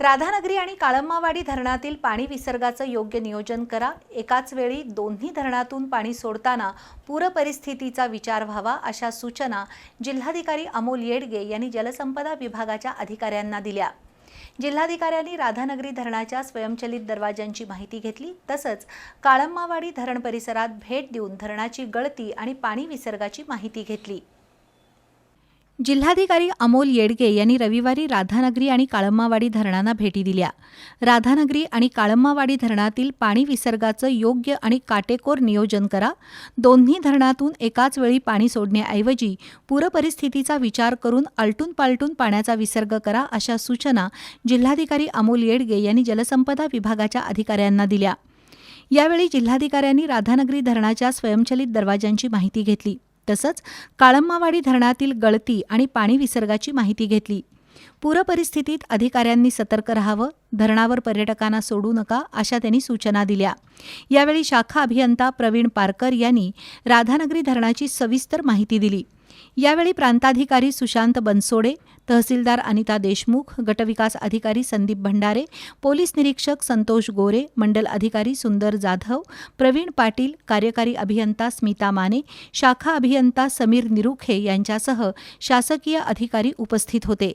राधानगरी आणि काळम्मावाडी धरणातील पाणी विसर्गाचं योग्य नियोजन करा. एकाच वेळी दोन्ही धरणातून पाणी सोडताना पूरपरिस्थितीचा विचार व्हावा अशा सूचना जिल्हाधिकारी अमोल येडगे यांनी जलसंपदा विभागाच्या अधिकाऱ्यांना दिल्या. जिल्हाधिकाऱ्यांनी राधानगरी धरणाच्या स्वयंचलित दरवाजांची माहिती घेतली. तसंच काळम्मावाडी धरण परिसरात भेट देऊन धरणाची गळती आणि पाणी विसर्गाची माहिती घेतली. जिल्हाधिकारी अमोल येडगे यांनी रविवारी राधानगरी आणि काळम्मावाडी धरणांना भेटी दिल्या. राधानगरी आणि काळम्मावाडी धरणातील पाणी विसर्गाचं योग्य आणि काटेकोर नियोजन करा. दोन्ही धरणातून एकाच वेळी पाणी सोडण्याऐवजी पूरपरिस्थितीचा विचार करून आलटून पालटून पाण्याचा विसर्ग करा अशा सूचना जिल्हाधिकारी अमोल येडगे यांनी जलसंपदा विभागाच्या अधिकाऱ्यांना दिल्या. यावेळी जिल्हाधिकाऱ्यांनी राधानगरी धरणाच्या स्वयंचलित दरवाजांची माहिती घेतली. तसंच काळम्मावाडी धरणातील गळती आणि पाणी विसर्गाची माहिती घेतली. पूरपरिस्थितीत अधिकाऱ्यांनी सतर्क राहावं धरणावर पर्यटकांना सोडू नका अशा त्यांनी सूचना दिल्या. यावेळी शाखा अभियंता प्रवीण पारकर यांनी राधानगरी धरणाची सविस्तर माहिती दिली. यावेळी प्रांताधिकारी सुशांत बनसोडे तहसीलदार अनिता देशमुख गटविकास अधिकारी संदीप भंडारे पोलीस निरीक्षक संतोष गोरे मंडल अधिकारी सुंदर जाधव प्रवीण पाटील कार्यकारी अभियंता स्मिता माने शाखा अभियंता समीर निरुखे यांच्यासह शासकीय अधिकारी उपस्थित होते.